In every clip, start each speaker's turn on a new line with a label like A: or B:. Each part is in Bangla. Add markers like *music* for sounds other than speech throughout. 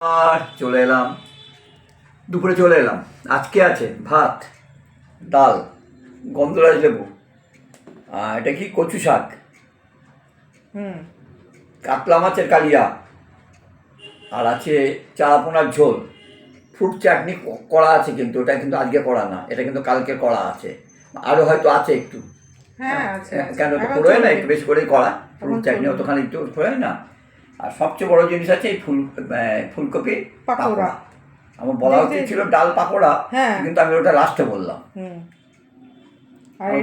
A: আর চলে এলাম। দুপুরে চলে এলাম। আজকে আছে ভাত ডাল গন্ধরাজ লেবু। আর এটা কি কচু শাক?
B: হুম।
A: কাতলা মাছের কালিয়া। আর আছে চারাপোনার ঝোল। ফ্রুট চাটনি করা আছে কিন্তু ওটা কিন্তু আজকে করা না। এটা কিন্তু কালকে করা আছে। আরও হয়তো আছে একটু।
B: হ্যাঁ আছে।
A: কেন তো করে না একটু বেশি করেই করা। ফ্রুট
B: এখন
A: চাটনি। অতখানি একটু করে না। আর সবচেয়ে বড় জিনিস আছে এই ফুল ফুলকপি
B: পাকোড়া।
A: আমার বলা উচিত ছিল ডাল পাকোড়া
B: হ্যাঁ।
A: কিন্তু আমি ওটা লাস্টে বললাম।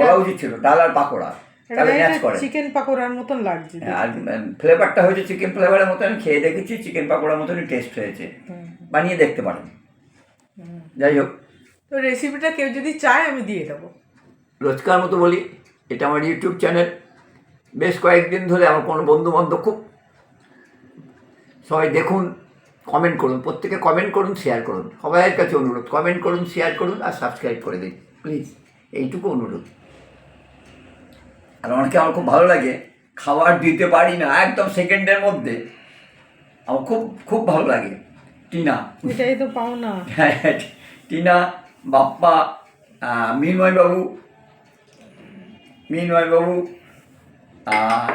A: বলা উচিত ছিল ডাল আর পাকোড়া।
B: চিকেন পাকোড়ার মতন লাগছে
A: হ্যাঁ, আর ফ্লেভারটা হয়েছে চিকেন ফ্লেভারের মতো আমি খেয়ে দেখেছি চিকেন পাকোড়ার মতনই টেস্ট হয়েছে। বানিয়ে দেখতে পারেন। যাই হোক।
B: তো রেসিপিটা কেউ যদি চায় আমি দিয়ে দেবো।
A: রোজকার মতো বলি এটা আমার ইউটিউব চ্যানেল বেশ কয়েকদিন ধরে আমার কোনো বন্ধু বান্ধব খুব সবাই দেখুন কমেন্ট করুন প্রত্যেকে কমেন্ট করুন শেয়ার করুন। সবাইয়ের কাছে অনুরোধ কমেন্ট করুন শেয়ার করুন আর সাবস্ক্রাইব করে দিন। প্লিজ এইটুকু অনুরোধ। আর অনেকে আমার খুব ভালো লাগে খাবার দিতে পারি না একদম সেকেন্ডের মধ্যে। আমার খুব খুব ভালো লাগে। টিনা।
B: এটাই তো পাও না
A: হ্যাঁ টিনা বাপ্পা আহ, মিনময়বাবু মিনময়বাবু আর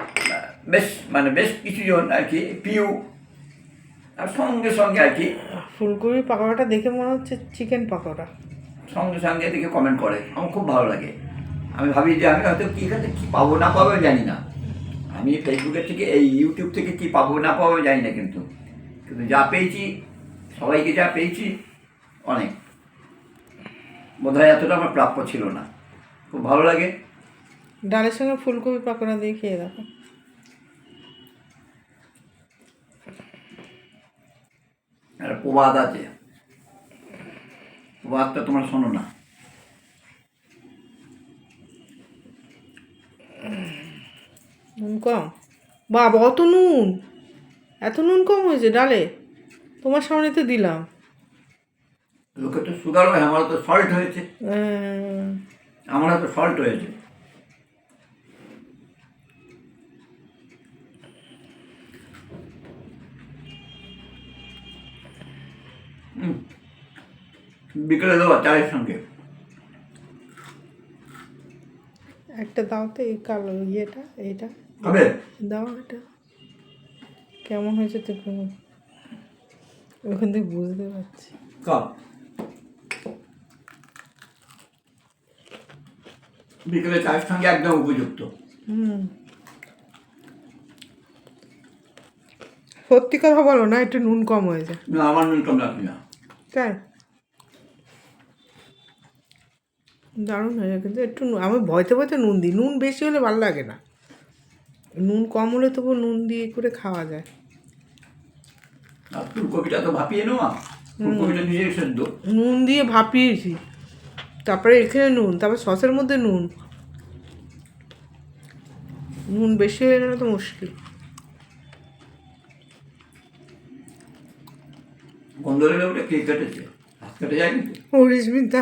A: বেশ মানে বেশ কিছুজন আর কি পিউ আর সঙ্গে সঙ্গে আর কি।
B: ফুলকপি পাকোড়াটা দেখে মনে হচ্ছে চিকেন পাকোড়া।
A: সঙ্গে সঙ্গে দেখে কমেন্ট করে। আমার খুব ভালো লাগে। আমি ভাবি যে আমি হয়তো কী এখানে কী পাবো না পাবো জানি না। আমি ফেসবুকের থেকে এই ইউটিউব থেকে কী পাবো না পাবো জানি না কিন্তু। কিন্তু যা পেয়েছি সবাইকে যা পেয়েছি অনেক। বোধ হয় এতটা আমার প্রাপ্য ছিল না। খুব ভালো লাগে।
B: ডালের সঙ্গে ফুলকপি পাকোড়া দিয়ে খেয়ে দেখো
A: একটা প্রবাদ আছে প্রবাদটা তোমরা শোনো না।
B: নুন কম বাবা অত নুন। এত নুন কম হয়েছে ডালে। তোমার সামনে তো দিলাম।
A: লোকে তো সুগার হয় আমার তো সল্ট হয়েছে।
B: আহ,
A: আমার তো সল্ট হয়েছে। বিকেলে দেবো চায়ের সঙ্গে।
B: একটা দাও তো এই কালো ইয়েটা এইটা।
A: হবে?
B: দাও এটা। কেমন হয়েছে ওখান থেকে বুঝতে পারছি।
A: বিকেলে চায়ের সঙ্গে একদম উপযুক্ত।
B: হুম। সত্যি কথা বলো না একটু নুন কম হয়েছে।
A: না আমার নুন কম লাগবে না।
B: তাই দারুণ হয়েছে কিন্তু একটু আমি ভয়তে ভয়তে নুন দিই। নুন বেশি হলে ভালো লাগে না। নুন কম হলে তবু নুন দিয়ে করে খাওয়া যায়।
A: ফুলকপিটা তো ভাপিয়ে নেওয়া। ফুলকপিটা নিজেই সেদ্ধ।
B: নুন দিয়ে ভাপিয়েছি। তারপরে এখানে নুন তারপর সসের মধ্যে নুন। নুন বেশি হয়ে গেলে তো মুশকিল।
A: গন্ধ লেগে ওটা কে কেটেছে। হাত কেটে যায় কিন্তু।
B: রেশমিতা।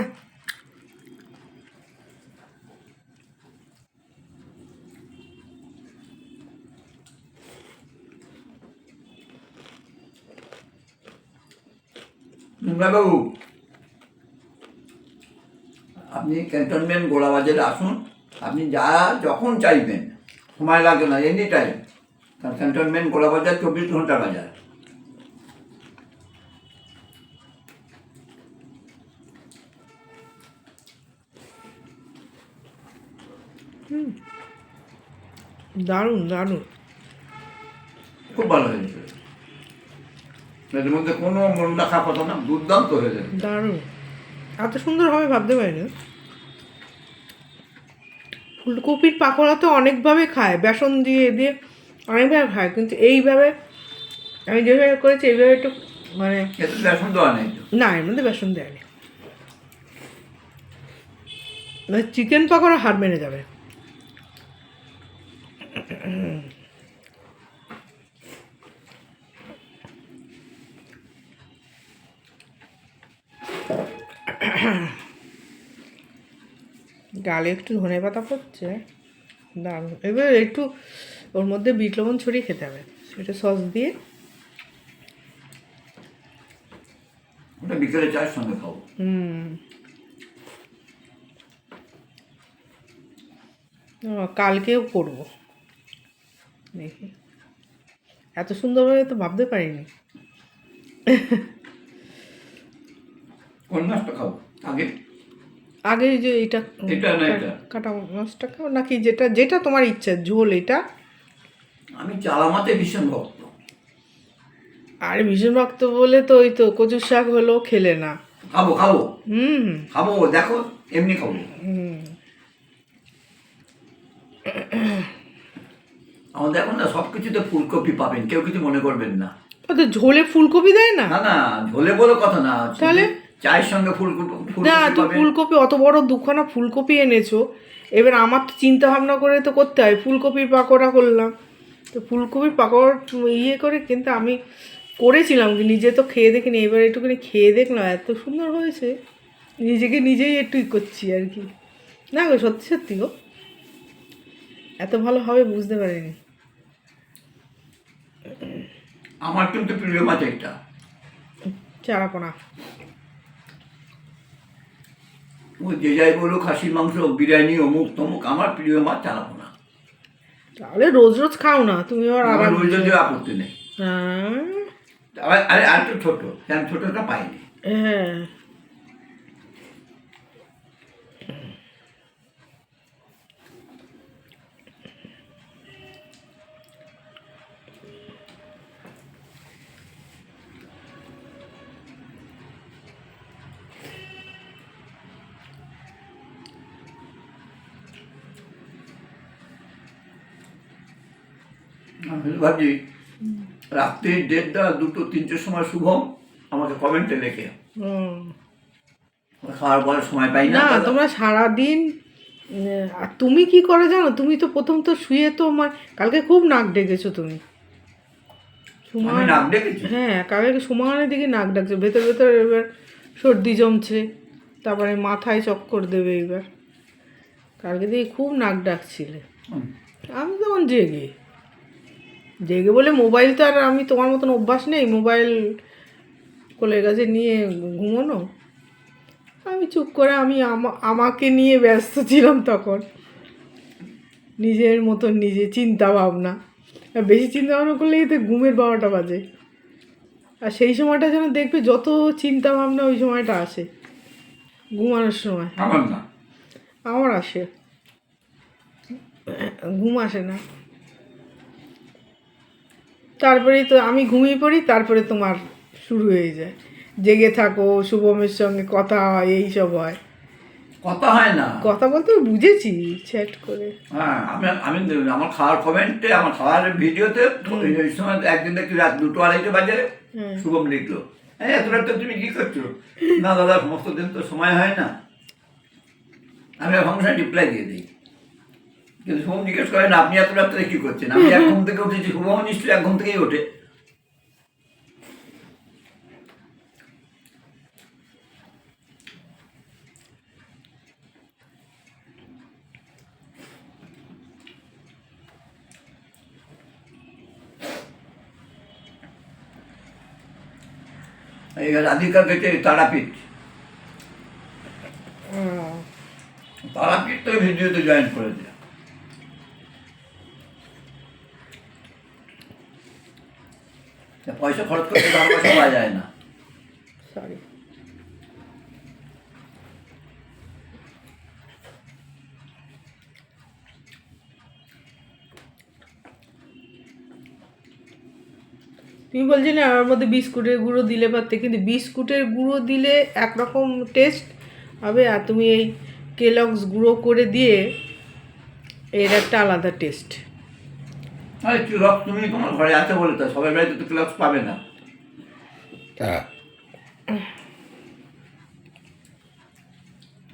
A: বাবু আপনি ক্যান্টনমেন্ট গোলাবাজারে আসুন। আপনি যা যখন চাইবেন। সময় লাগে না এনি টাইম কারণ ক্যান্টনমেন্ট গোলাবাজার চব্বিশ ঘণ্টা বাজার।
B: দারুণ দারুণ।
A: খুব ভালো হয়েছে। এর মধ্যে কোনো মন রাখার কথা না দুর্দান্ত হয়েছে।
B: দারুণ। এত সুন্দর হবে ভাবতে পারিনি ফুলকপির পাকোড়া তো অনেকভাবে খায় বেসন দিয়ে দিয়ে অনেকভাবে খায় কিন্তু এইভাবে আমি যেভাবে করেছি এইভাবে একটু মানে
A: বেসন দেওয়া নেই
B: না এর মধ্যে বেসন দেয়নি। মানে চিকেন পাকোড়া হার মেনে যাবে। *coughs* ডালে একটু ধনে পাতা পড়ছে। দারুণ। এবার একটু ওর মধ্যে বিট লবণ ছড়িয়ে খেতে হবে। সেটা সস দিয়ে।
A: ওটা বিকেলে চায়ের সঙ্গে খাব।
B: হুম। কালকেও করব। দেখি। এত সুন্দরভাবে তো ভাবতে পারিনি।
A: মাছটা আগে।
B: আগে যে এটা? কাটা মাছটা খাও নাকি যেটা যেটা তোমার ইচ্ছা ঝোল এটা?
A: আমি চালা মাছে ভীষণ ভক্ত।
B: আর ভীষণ ভক্ত বলে তো ওই তো কচুর শাক হলেও খেলে না।
A: খাব খাব।
B: হুম।
A: খাব দেখো এমনি খাব।
B: হুম।
A: আমাদের এখন না সব কিছুতে ফুলকপি পাবেন কেউ কিছু মনে করবেন না।
B: তো ঝোলে ফুলকপি দেয় না?
A: না না ঝোলে বলে কথা না
B: তাহলে?
A: চায়ের সঙ্গে ফুলকপি
B: না তুই ফুলকপি অত বড় দুখানা ফুলকপি এনেছো এবার আমার তো চিন্তা ভাবনা করে তো করতে হয় ফুলকপির পাকোড়া করলাম। তো ফুলকপির পাকোড়া ইয়ে করে কিন্তু আমি করেছিলাম নিজে তো খেয়ে দেখিনি এবার একটুখানি খেয়ে দেখলাম এত সুন্দর হয়েছে। নিজেকে নিজেই একটু করছি আর কি। না গো সত্যি সত্যি গো। এত ভালো হবে বুঝতে পারিনি।
A: আমার কিন্তু প্রিয় মাছ এটা
B: চারাপোনা
A: ও যে যাই বলো খাসির মাংস বিরিয়ানি অমুক তমুক আমার প্রিয় মাছ চালাবো না।
B: তাহলে রোজ রোজ খাও না তুমি
A: আর
B: আবার
A: রোজ রোজ আপত্তি নেই।
B: হ্যাঁ।
A: আরে আর তো ছোট ছোট ছোটটা পাইনি।
B: হ্যাঁ।
A: ভাবছি রাত্রি দেড়টা দুটো তিনটের সময় শুভম আমাকে কমেন্টে লেখে।
B: হুম।
A: খাওয়ার পরে সময় পাই না।
B: তোমরা সারাদিন আর তুমি কি করে জানো? তুমি তো প্রথম তো শুয়ে তো আমার কালকে খুব নাক ডেকেছো তুমি। সুমান হ্যাঁ কালকে সুমানের দিকে নাক ডাকছে। ভেতর ভেতর এবার সর্দি জমছে। তারপরে মাথায় চক্কর দেবে এবার কালকে দিকে খুব নাক ডাকছিলে। আমি তখন জেগে। জেগে বলে মোবাইল তো আর আমি তোমার মতন অভ্যাস নেই মোবাইল কোলের কাছে নিয়ে ঘুমোনো। আমি চুপ করে আমি আমা- আমাকে নিয়ে ব্যস্ত ছিলাম তখন। নিজের মতন নিজে চিন্তা ভাবনা। আর বেশি চিন্তা ভাবনা করলেই তো ঘুমের বারোটা বাজে। আর সেই সময়টা যেন দেখবে যত চিন্তা ভাবনা ওই সময়টা আসে। ঘুমানোর সময়।
A: আমার না।
B: আমার আসে। ঘুম আসে না। তারপরেই তো আমি ঘুমিয়ে পড়ি তারপরে তোমার শুরু হয়ে যায়। জেগে থাকো শুভমের সঙ্গে কথা হয় এই সব হয়।
A: কথা হয় না।
B: কথা বলতে বুঝেছি চ্যাট করে।
A: হ্যাঁ আমি আমি আমার খাওয়ার কমেন্টে আমার খাওয়ার ভিডিওতে ওই সময় একদিন দেখি রাত দুটো আড়াইটে বাজে
B: হুম।
A: শুভম লিখলো। এই এত রাত তুমি কি করছ? না দাদা সমস্ত দিন তো সময় হয় না। আমি ফাংশন রিপ্লাই দিয়ে দিই। কিন্তু শুভম জিজ্ঞেস করেন আপনি এত রাত্রে কি করছেন? আমি এক ঘুম থেকে উঠেছি শুভম নিশ্চয়ই এক ঘুম থেকেই ওঠে। রাধিকা গেছে তারাপীঠ। তারাপীঠ তো ভিডিওতে জয়েন করে দেয় পয়সা খরচ পাওয়া যায় না।
B: সরি তুমি বলছিলে আমার মধ্যে বিস্কুটের গুঁড়ো দিলে পারতে কিন্তু বিস্কুটের গুঁড়ো দিলে একরকম টেস্ট হবে, আর তুমি এই কেলগস গুঁড়ো করে দিয়ে এর একটা আলাদা টেস্ট
A: আরে ক্লক তুমি তোমার ঘরে আছে বলে তো? সবাই বাড়িতে তো ক্লক্স পাবে না।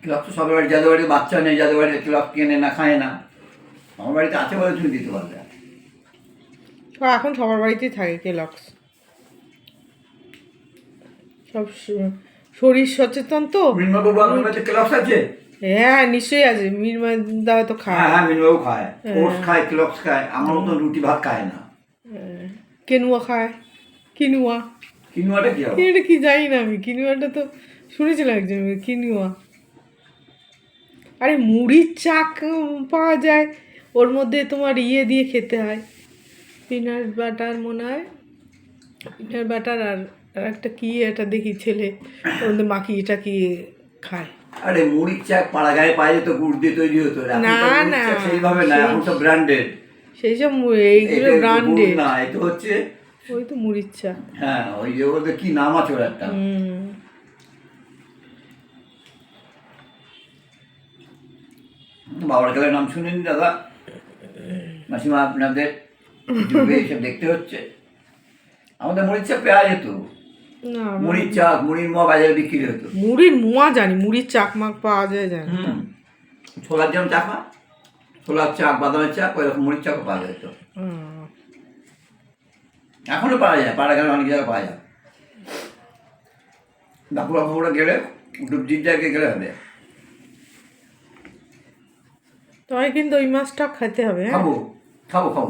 A: ক্লক তো সবার বাড়ি যাদের বাড়িতে বাচ্চা নেই যাদের বাড়িতে ক্লক কেনে না খায় না আমার বাড়িতে আছে বলে তুমি দিতে পারবে।
B: এখন সবার বাড়িতেই থাকে কেলক্স সব শরীর সচেতন তো?
A: ক্লক্স আছে?
B: হ্যাঁ নিশ্চয়ই আছে। মিরমা দা তো
A: হ্যাঁ
B: খায়।
A: হ্যাঁ মিনবাবু খায়। ওটস খায় ক্লক্স খায় আমার মতো রুটি ভাত খায় না।
B: কেনুয়া খায়। কিনুয়া।
A: কিনুয়াটা কি
B: এটা কি জানি না আমি। কিনুয়াটা তো শুনেছিলাম একজন কিনুয়া। আরে মুড়ির চাক পাওয়া যায়। ওর মধ্যে তোমার ইয়ে দিয়ে খেতে হয়। পিনাট বাটার মনে হয়। পিনাট বাটার আর একটা কি এটা দেখি ছেলে। ওর মধ্যে মাখিয়ে কি খায়।
A: আরে মুড়ির চাক পাড়া গায়ে পাওয়া যেত গুড় দিয়ে তৈরি হতো
B: না, না।
A: সেইভাবে না এখন তো ব্র্যান্ডেড
B: সেই সব এইগুলো ব্রান্ডেড
A: না এটা হচ্ছে
B: ওই তো মুড়ির চা
A: হ্যাঁ ওই যে ওদের কি নাম আছে ওর একটা? বাবার কালের নাম শুনেন দাদা? মাসিমা আপনাদের? *laughs* এসব দেখতে হচ্ছে। আমাদের মুড়ির চা পেঁয়াজ যেত। মুড়ির চাক মুড়ির মোয়া বাজারে বিক্রি হতো।
B: মুড়ির মোয়া জানি মুড়ির চাকমাক পাওয়া যায় জানি।
A: ছোলার যেমন চাকা ছোলার চাক বাদামের চাক ওই রকম মুড়ির চাকও পাওয়া যেত। এখনও পাওয়া যায় পাড়া গেলে অনেক জায়গায় পাওয়া যায়। বাঁকুড়া ফাঁকুড়া গেলে ডুবজির জায়গায় গেলে হবে।
B: তোমায় কিন্তু ওই মাছটা খেতে হবে হ্যাঁ?
A: খাব খাব খাব।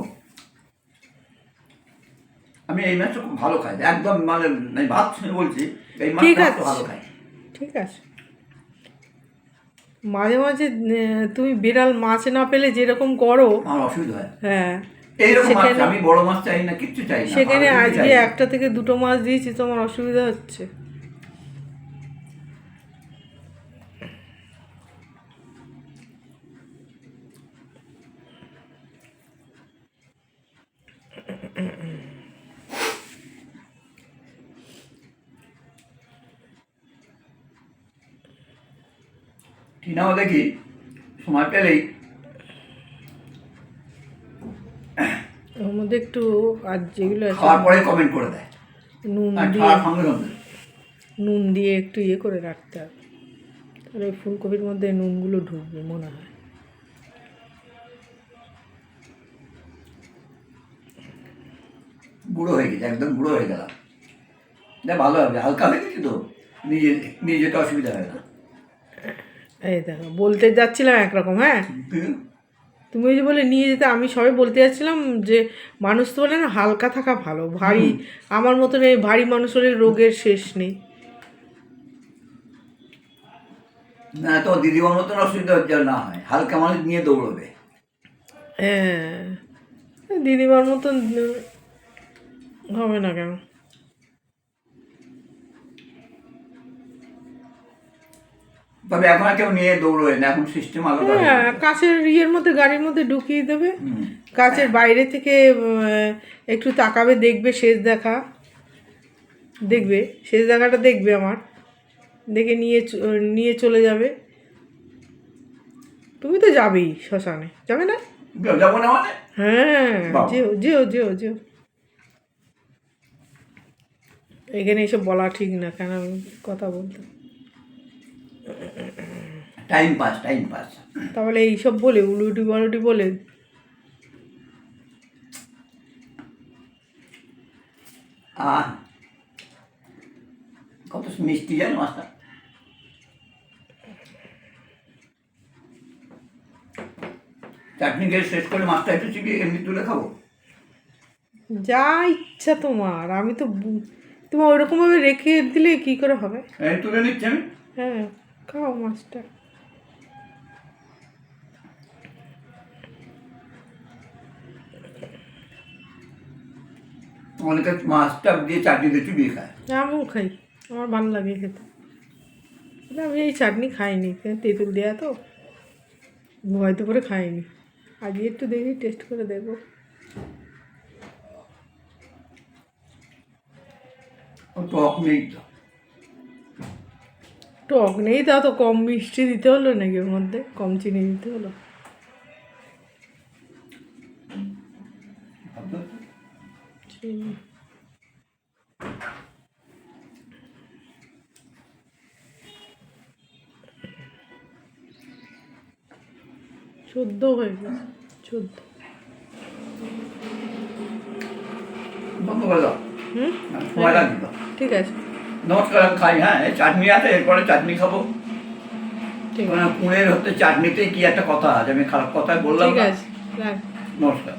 A: আমি এই মাছটা খুব ভালো খাই। একদম মানে আমি ভাত শুনে বলছি এই মাছটা ভালো খাই।
B: ঠিক আছে। মাঝে মাঝে তুমি বিড়াল মাছ না পেলে যেরকম করো
A: আমার অসুবিধা হয়।
B: হ্যাঁ। সেখানে-
A: আমি বড় মাছ চাই না কিচ্ছু চাই না
B: সেখানে আজকে একটা থেকে দুটো মাছ দিয়েছি তোমার অসুবিধা হচ্ছে।
A: টিনাও দেখি সময় পেলেই
B: ওর মধ্যে একটু আর যেগুলো
A: খাওয়ার পরে কমেন্ট করে দেয়।
B: নুন দিয়ে নুন দিয়ে একটু ইয়ে করে রাখতে হবে। তাহলে ফুলকপির মধ্যে নুনগুলো ঢুকবে মনে হয়।
A: বুড়ো হয়ে গেছে একদম বুড়ো হয়ে গেলাম। ভালো হবে হালকা হয়ে গেছি তো? নিজে নিজে যেতে অসুবিধা হয় না।
B: এই দেখো বলতে যাচ্ছিলাম একরকম হ্যাঁ? তুমি ওই যে বলে নিয়ে যেতে আমি সবাই বলতে যাচ্ছিলাম যে মানুষ তো বলে না হালকা থাকা ভালো ভারী আমার মতন এই ভারী মানুষ হলে রোগের শেষ নেই।
A: না তো দিদিমার মতন অসুবিধা হচ্ছে না হয় হালকা মানুষ নিয়ে দৌড়বে।
B: হ্যাঁ দিদিমার মতন হবে না কেন?
A: তবে এখন কেউ নিয়ে দৌড়বে না এখন সিস্টেম আলাদা হ্যাঁ
B: কাছের ইয়ের মধ্যে গাড়ির মধ্যে ঢুকিয়ে দেবে। কাছের বাইরে থেকে একটু তাকাবে দেখবে শেষ দেখা। দেখবে শেষ দেখাটা দেখবে আমার। দেখে নিয়ে নিয়ে চলে যাবে। তুমি তো যাবেই শ্মশানে যাবে না?
A: যাব না মানে?
B: হ্যাঁ। যেও যেও যেও যেও। এখানে এসব বলা ঠিক না কেন আমি কথা বলতে
A: টাইম পাস টাইম পাস
B: তাহলে এইসব বলে উলুটি বলটি বলে
A: আহ কত মিষ্টি জানো মাছটা চাটনি খেয়ে শেষ করে মাছটা একটু চিবিয়ে এমনি তুলে খাব?
B: যা ইচ্ছা তোমার আমি তো তোমার ওইরকমভাবে রেখে দিলে কি করে হবে?
A: তুলে নিচ্ছি আমি।
B: হ্যাঁ। খাও মাছটা
A: অনেকে মাছটা দিয়ে চাটনি দিয়ে চিবিয়ে খায়।
B: আমিও খাই। আমার ভালো লাগে খেতে। আমি এই চাটনি খাইনি তেঁতুল দেওয়া তো। ভয়তো করে খাইনি। আজকে একটু দেখি টেস্ট করে দেখব।
A: টক নেই তো
B: টক নেই তা তো কম মিষ্টি দিতে হলো নাকি ওর মধ্যে? কম চিনি দিতে হলো? চিনি। চোদ্দ হয়ে গেছে চোদ্দ। হুম?
A: তো।
B: ঠিক আছে।
A: নমস্কার খাই হ্যাঁ চাটনি আছে এরপরে চাটনি খাব।
B: কুড়ের
A: মানে হচ্ছে চাটনিতে কি একটা কথা আছে আমি খারাপ কথা বললাম নমস্কার।